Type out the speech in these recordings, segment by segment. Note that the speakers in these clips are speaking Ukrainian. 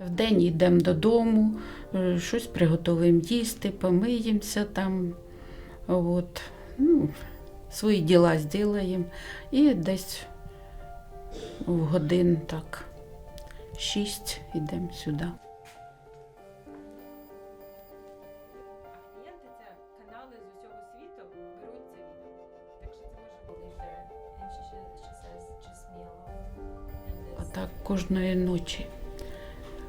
Вдень йдемо додому, е, щось приготуємо їсти, помиємося там. От, ну, свої діла зробимо. І десь в годин так, шість йдемо сюди. А так кожної ночі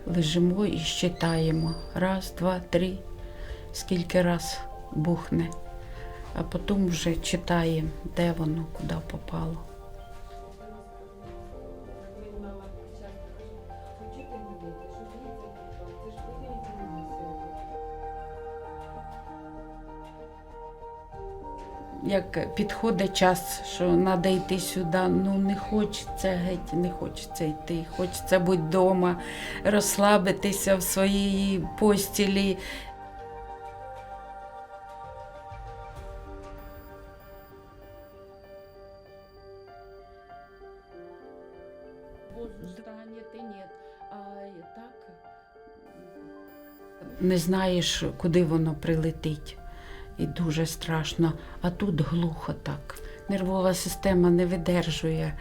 лежимо і щитаємо. Раз, два, три, скільки раз бухне. А потім вже читаємо, де воно, куди попало. Як підходить час, що треба йти сюди, ну не хочеться геть, не хочеться йти. Хочеться бути вдома, розслабитися в своїй постілі. Не знаєш, куди воно прилетить. І дуже страшно. А тут глухо так. Нервова система не видержує.